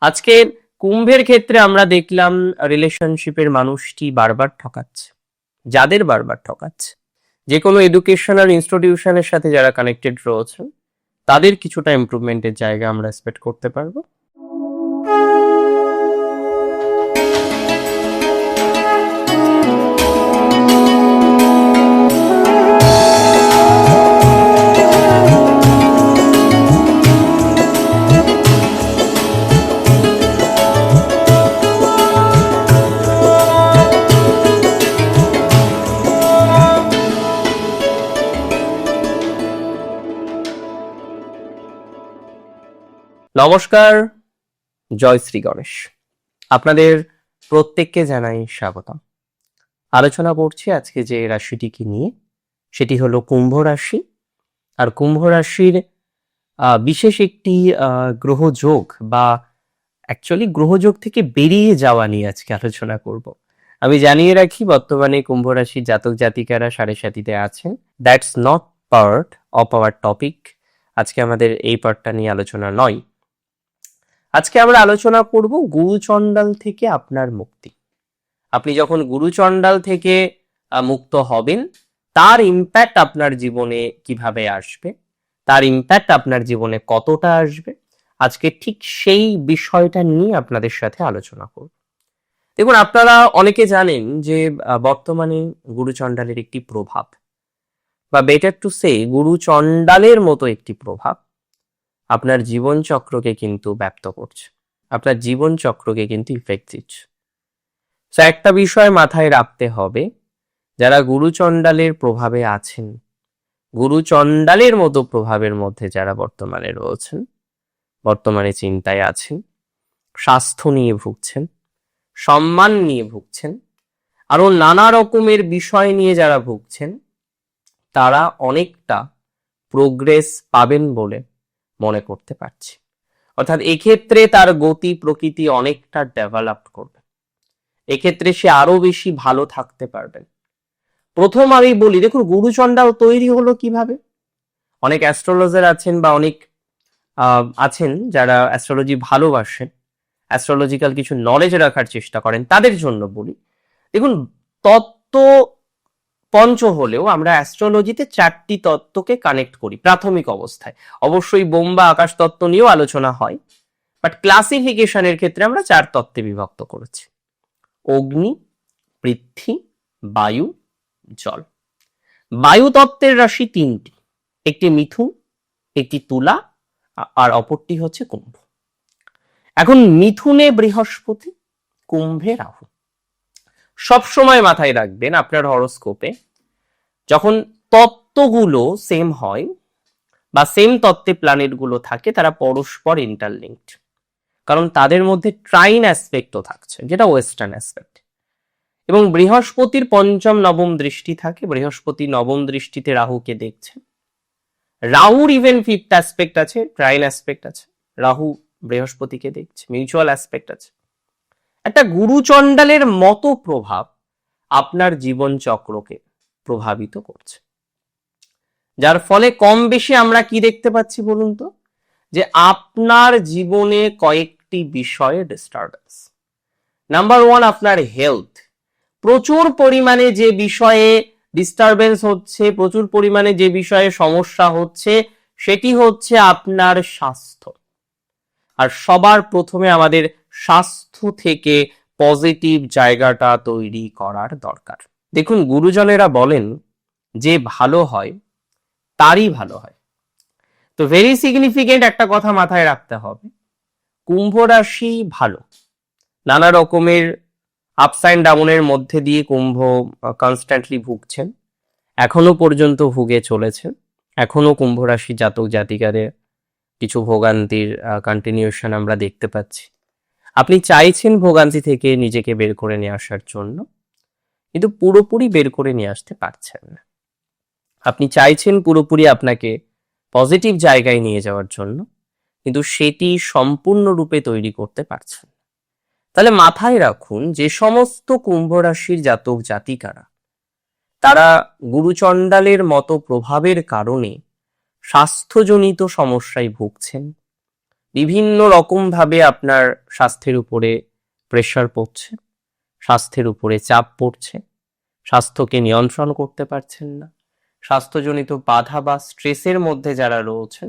আজকে কুম্ভের ক্ষেত্রে আমরা দেখলাম রিলেশনশিপের মানুষটি বারবার ঠকাচ্ছে। যাদের বারবার ঠকাচ্ছে। যে কোনো এডুকেশনাল ইনস্টিটিউশনের সাথে যারা কানেক্টেড রয়েছেন, তাদের কিছুটা ইমপ্রুভমেন্টের জায়গা আমরা এক্সপেক্ট করতে পারব। নমস্কার, জয় শ্রী গণেশ। আপনাদের প্রত্যেককে জানাই স্বাগতম। আলোচনা করছি আজকে যে রাশিটিকে নিয়ে, সেটি হলো কুম্ভ রাশি। আর কুম্ভ রাশির বিশেষ একটি গ্রহযোগ বা অ্যাকচুয়ালি গ্রহযোগ থেকে বেরিয়ে যাওয়া নিয়ে আজকে আলোচনা করব। আমি জানিয়ে রাখি, বর্তমানে কুম্ভ রাশির জাতক জাতিকারা সাড়ে সাতিতে আছেন। That's not part of our topic আজকে আমাদের এই পার্টটা নিয়ে আলোচনা নয়। আজকে আমরা আলোচনা করব গুরুচণ্ডাল থেকে আপনার মুক্তি। আপনি যখন গুরুচণ্ডাল থেকে মুক্ত হবেন, তার ইম্প্যাক্ট আপনার জীবনে কীভাবে আসবে? তার ইম্প্যাক্ট আপনার জীবনে কতটা আসবে? আজকে ঠিক সেই বিষয়টা নিয়ে আপনাদের সাথে আলোচনা করব। দেখুন, আপনারা অনেকে জানেন যে বর্তমানে গুরুচণ্ডালের একটি প্রভাব, বা বেটার টু সে গুরুচণ্ডালের মতো একটি প্রভাব আপনার জীবন চক্রকে কিন্তু ব্যপ্ত করছে। আপনার জীবন চক্রকে কিন্তু ইফেক্ট দিচ্ছে। তো একটা বিষয় মাথায় রাখতে হবে, যারা গুরুচণ্ডালের প্রভাবে আছেন, গুরুচণ্ডালের মতো প্রভাবের মধ্যে যারা বর্তমানে রয়েছেন, বর্তমানে চিন্তায় আছেন, স্বাস্থ্য নিয়ে ভুগছেন, সম্মান নিয়ে ভুগছেন আরও নানা রকমের বিষয় নিয়ে যারা ভুগছেন, তারা অনেকটা প্রোগ্রেস পাবেন বলে মনে করতে পারছি। অর্থাৎ এক্ষেত্রে তার গতি প্রকৃতি অনেকটা ডেভেলপ করবে। এক্ষেত্রে সে আরও বেশি ভালো থাকতে পারবেন প্রথম আমি বলি, দেখুন, গুরুচণ্ডাল তৈরি হলো কীভাবে? অনেক অ্যাস্ট্রোলজার আছেন বা অনেক আছেন যারা অ্যাস্ট্রোলজি ভালোবাসেন অ্যাস্ট্রোলজিক্যাল কিছু নলেজ রাখার চেষ্টা করেন, তাদের জন্য বলি। দেখুন, তত্ত্ব পঞ্চ হলেও আমরা অ্যাস্ট্রোলজিতে চারটি তত্ত্বকে কানেক্ট করি প্রাথমিক অবস্থায়। অবশ্যই বোম বা আকাশ তত্ত্ব নিয়েও আলোচনা হয় বাট ক্লাসিফিকেশনের ক্ষেত্রে আমরা চার তত্ত্বে বিভক্ত করেছি। অগ্নি, পৃথ্বী, বায়ু, জল। বায়ু তত্ত্বের রাশি তিনটি, একটি মিথুন, একটি তুলা আর অপরটি হচ্ছে কুম্ভ। এখন মিথুনে বৃহস্পতি, কুম্ভে রাহু। সব সময় মাথায় রাখবেন আপনার হরোস্কোপে, যখন তত্ত্বগুলো সেম হয় বা সেম তত্ত্বে প্ল্যানেটগুলো থাকে, তারা পরস্পর ইন্টারলিঙ্কড কারণ তাদের মধ্যে ট্রাইন অ্যাসপেক্টও থাকছে, যেটা ওয়েস্টার্ন অ্যাসপেক্ট এবং বৃহস্পতির পঞ্চম নবম দৃষ্টি থাকে, বৃহস্পতি নবম দৃষ্টিতে রাহুকে দেখছে। রাহুর ইভেন ফিফথ অ্যাসপেক্ট আছে ট্রাইন অ্যাসপেক্ট আছে, রাহু বৃহস্পতিকে দেখছে মিউচুয়াল অ্যাসপেক্ট আছে। একটা গুরুচণ্ডালের মতো প্রভাব আপনার জীবন চক্রকে প্রভাবিত করছে। যার ফলে কম বেশি আমরা কি দেখতে পাচ্ছি বলুন তো? যে আপনার জীবনে কয়েকটি বিষয়ে ডিস্টারবেন্স নাম্বার ওয়ান আপনার হেলথ প্রচুর পরিমাণে যে বিষয়ে ডিস্টারবেন্স হচ্ছে, প্রচুর পরিমাণে যে বিষয়ে সমস্যা হচ্ছে, সেটি হচ্ছে আপনার স্বাস্থ্য। আর সবার প্রথমে আমাদের স্বাস্থ্য থেকে পজিটিভ জায়গাটা তৈরি করার দরকার। দেখুন, গুরুজনেরা বলেন যে ভালো হয়, তারই ভালো হয়। তো ভেরি সিগনিফিকেন্ট একটা কথা মাথায় রাখতে হবে, কুম্ভ রাশি ভালো। নানা রকমের আপস অ্যান্ড ডাউনের মধ্যে দিয়ে কুম্ভ কনস্ট্যান্টলি ভুগছেন। এখনও পর্যন্ত ভুগে চলেছেন। এখনও কুম্ভ রাশি জাতক জাতিকাদের কিছু ভোগান্তির কন্টিনিউশন আমরা দেখতে পাচ্ছি। আপনি চাইছেন ভোগান্তি থেকে নিজেকে বের করে নিয়ে আসার জন্য, কিন্তু পুরোপুরি বের করে নিয়ে আসতে পারছেন না আপনি চাইছেন পুরোপুরি আপনাকে পজিটিভ জায়গায় নিয়ে যাওয়ার জন্য, কিন্তু সেটি সম্পূর্ণরূপে তৈরি করতে পারছেন। তাহলে মাথায় রাখুন, যে সমস্ত কুম্ভ রাশির জাতক জাতিকারা, তারা গুরুচণ্ডালের মতো প্রভাবের কারণে স্বাস্থ্যজনিত সমস্যায় ভুগছেন বিভিন্ন রকম ভাবে আপনার স্বাস্থ্যের উপরে প্রেশার পড়ছে, স্বাস্থ্যের উপরে চাপ পড়ছে, স্বাস্থ্যকে নিয়ন্ত্রণ করতে পারছেন না, স্বাস্থ্যজনিত বাধা বা স্ট্রেসের মধ্যে যারা রয়েছেন,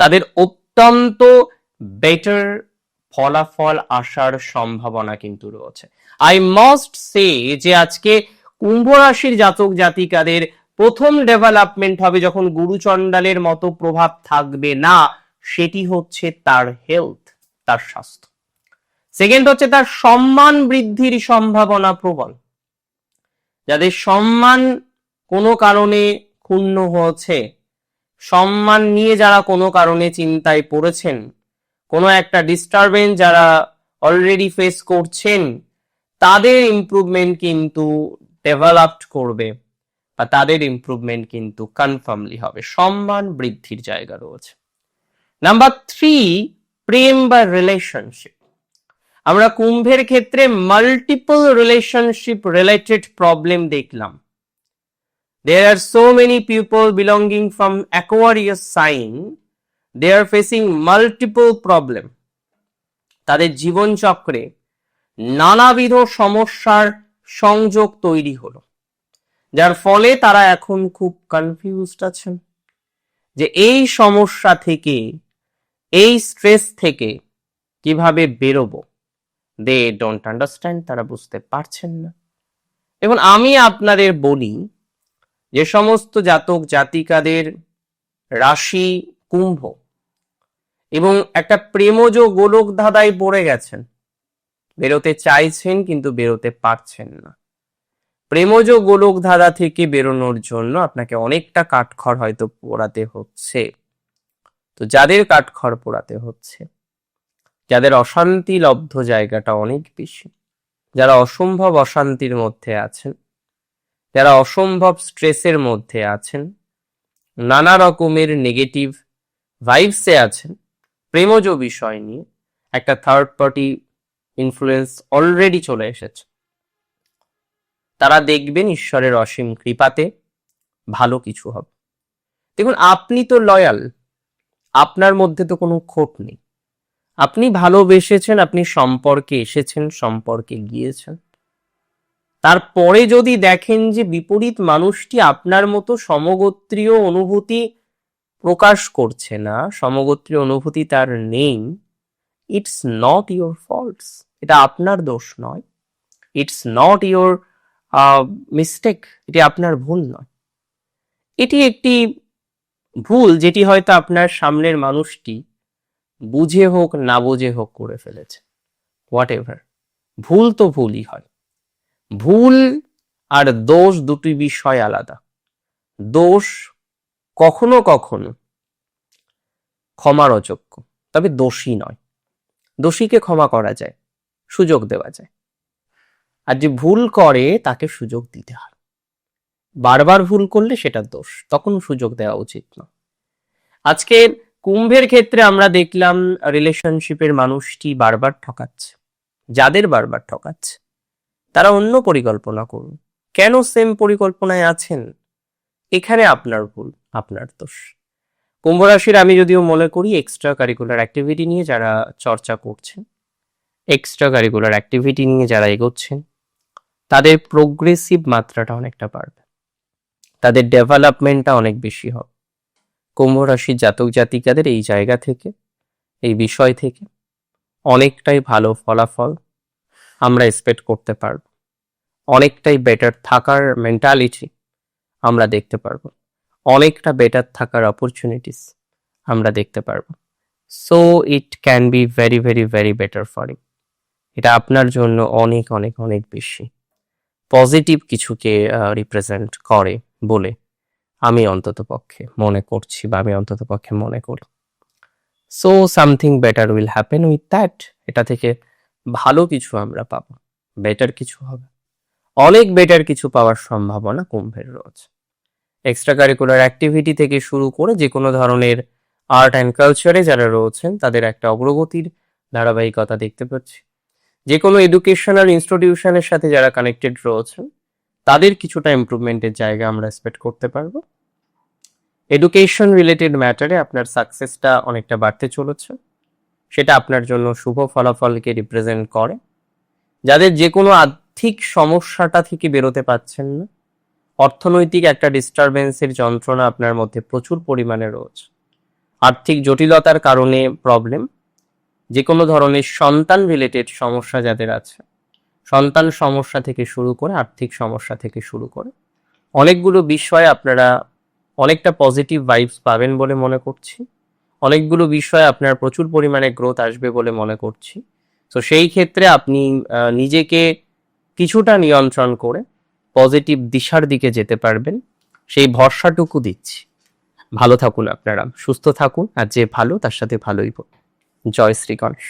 তাদের অত্যন্ত বেটার ফলাফল আসার সম্ভাবনা কিন্তু রয়েছে। আই মাস্ট সে যে আজকে কুম্ভ রাশির জাতক জাতিকাদের প্রথম ডেভেলপমেন্ট হবে যখন গুরুচণ্ডালের মতো প্রভাব থাকবে না। সেটি হচ্ছে তার হেলথ তার স্বাস্থ্য। সেকেন্ড হচ্ছে তার সম্মান বৃদ্ধির সম্ভাবনা প্রবল। যাদের সম্মান কোনো কারণে ক্ষুণ্ণ হয়েছে, সম্মান নিয়ে যারা কোনো কারণে চিন্তায় পড়েছেন, কোনো একটা ডিস্টারবেন্স যারা অলরেডি ফেস করছেন, তাদের ইমপ্রুভমেন্ট কিন্তু ডেভেলপড করবে বা তাদের ইমপ্রুভমেন্ট কিন্তু কনফার্মলি হবে। সম্মান বৃদ্ধির জায়গা রয়েছে। নাম্বার থ্রি প্রেম বা রিলেশনশিপ আমরা কুম্ভের ক্ষেত্রে মাল্টিপল রিলেশনশিপ রিলেটেড প্রবলেম দেখলাম There are so many people belonging from Aquarius sign. They are facing multiple problem. তাদের জীবনচক্রে নানাবিধ সমস্যার সংযোগ তৈরি হলো যার ফলে তারা এখন খুব কনফিউজড আছেন যে এই সমস্যা থেকে এই স্ট্রেস থেকে কীভাবে বেরোবো? দে ডোন্ট আন্ডারস্ট্যান্ড তারা বুঝতে পারছেন না। এবং আমি আপনাদের বলি, যে সমস্ত জাতক জাতিকাদের রাশি কুম্ভ এবং একটা প্রেমজ গোলক ধাঁধায় পড়ে গেছেন। বেরোতে চাইছেন কিন্তু বেরোতে পারছেন না। প্রেমজ গোলক ধাঁধা থেকে বেরোনোর জন্য আপনাকে অনেকটা কাঠখড় হয়তো পোড়াতে হচ্ছে। তো যাদের কাঠখড় পোড়াতে হচ্ছে, যাদের অশান্তি লব্ধ জায়গাটা অনেক বেশি, যারা অসম্ভব অশান্তির মধ্যে আছেন, যারা অসম্ভব স্ট্রেসের মধ্যে আছেন, নানা রকমের নেগেটিভ ভাইবসে আছেন, প্রেমজ বিষয় নিয়ে একটা থার্ড পার্টি ইনফ্লুয়েন্স অলরেডি চলে এসেছে। তারা দেখবেন ঈশ্বরের অসীম কৃপাতে ভালো কিছু হবে। দেখুন, আপনি তো লয়াল আপনার মধ্যে তো কোনো খোট নেই। আপনি ভালোবেসেছেন, আপনি সম্পর্কে এসেছেন, সম্পর্কে গিয়েছেন। তারপরে যদি দেখেন যে বিপরীত মানুষটি আপনার মতো সমগোত্রীয় অনুভূতি প্রকাশ করছে না, সমগোত্রীয় অনুভূতি তার নেই ইটস নট ইওর ফল্টস এটা আপনার দোষ নয়। ইটস নট ইওর মিস্টেক এটি আপনার ভুল নয়। এটি একটি ভুল যেটি হয়তো আপনার সামনের মানুষটি বুঝে হোক, না বুঝে হোক করে ফেলেছে। হোয়াট এভার ভুল তো ভুলই হয়। ভুল আর দোষ দুটি বিষয় আলাদা। দোষ কখনো কখনো ক্ষমার অযোগ্য তবে দোষী নয়। দোষীকে ক্ষমা করা যায়, সুযোগ দেওয়া যায়। আর যে ভুল করে, তাকে সুযোগ দিতে হয়। বারবার ভুল করলে সেটা দোষ। তখন সুযোগ দেওয়া উচিত না। আজকে কুম্ভের ক্ষেত্রে আমরা দেখলাম রিলেশনশিপের মানুষটি বারবার ঠকাচ্ছে। যাদের বারবার ঠকাচ্ছে, তারা অন্য পরিকল্পনা করুন। কেন সেম পরিকল্পনায় আছেন? এখানে আপনার ভুল, আপনার দোষ। কুম্ভ রাশির আমি যদিও মনে করি এক্সট্রা কারিকুলার অ্যাক্টিভিটি নিয়ে যারা চর্চা করছেন এক্সট্রা কারিকুলার অ্যাক্টিভিটি নিয়ে যারা এগোচ্ছেন, তাদের প্রোগ্রেসিভ মাত্রাটা অনেকটা বাড়বে। তাদের ডেভেলপমেন্টটা অনেক বেশি হবে। কুম্ভ রাশির জাতক জাতিকাদের এই জায়গা থেকে, এই বিষয় থেকে অনেকটাই ভালো ফলাফল আমরা এক্সপেক্ট করতে পারব। অনেকটাই বেটার থাকার মেন্টালিটি আমরা দেখতে পারব। অনেকটা বেটার থাকার অপরচুনিটিস আমরা দেখতে পারব। So it can be very very very better for you এটা আপনার জন্য অনেক অনেক অনেক বেশি পজিটিভ কিছুকে রিপ্রেজেন্ট করে। বলে, আমি অন্তত পক্ষে মনে করছি বা আমি অন্তত পক্ষে মনে করি। So something better will happen with that এটা থেকে ভালো কিছু আমরা পাবো। বেটার কিছু হবে। অনেক বেটার কিছু পাওয়ার সম্ভাবনা কুম্ভের রয়েছে এক্সট্রা কারিকুলার অ্যাক্টিভিটি থেকে শুরু করে যে কোনো ধরনের আর্ট অ্যান্ড কালচারে যারা রয়েছেন, তাদের একটা অগ্রগতির ধারাবাহিকতা দেখতে পাচ্ছি। যে কোনো এডুকেশনাল ইনস্টিটিউশনের সাথে যারা কানেক্টেড রয়েছেন তাদের কিছুটা ইমপ্রুভমেন্টের জায়গা আমরা এক্সপেক্ট করতে পারব। এডুকেশন রিলেটেড ম্যাটারে আপনার সাকসেসটা অনেকটা বাড়তে চলেছে। সেটা আপনার জন্য শুভ ফলাফলকে রিপ্রেজেন্ট করে। যাদের যে কোনো আর্থিক সমস্যাটা থেকে বেরোতে পারছেন না, অর্থনৈতিক একটা ডিস্টারবেন্সের যন্ত্রণা আপনার মধ্যে প্রচুর পরিমাণে রয়েছে। আর্থিক জটিলতার কারণে প্রবলেম যে কোনো ধরনের সন্তান রিলেটেড সমস্যা যাদের আছে সন্তান সমস্যা থেকে শুরু করে আর্থিক সমস্যা থেকে শুরু করে। অনেকগুলো বিষয়ে আপনারা অনেকটা পজিটিভ ভাইবস পাবেন বলে মনে করছি। অনেকগুলো বিষয়ে আপনার প্রচুর পরিমাণে গ্রোথ আসবে বলে মনে করছি। তো সেই ক্ষেত্রে আপনি নিজেকে কিছুটা নিয়ন্ত্রণ করে পজিটিভ দিশার দিকে যেতে পারবেন। সেই ভরসাটুকু দিচ্ছি। ভালো থাকুন আপনারা। সুস্থ থাকুন। আর যে ভালো, তার সাথে ভালোই। জয় শ্রী গণেশ।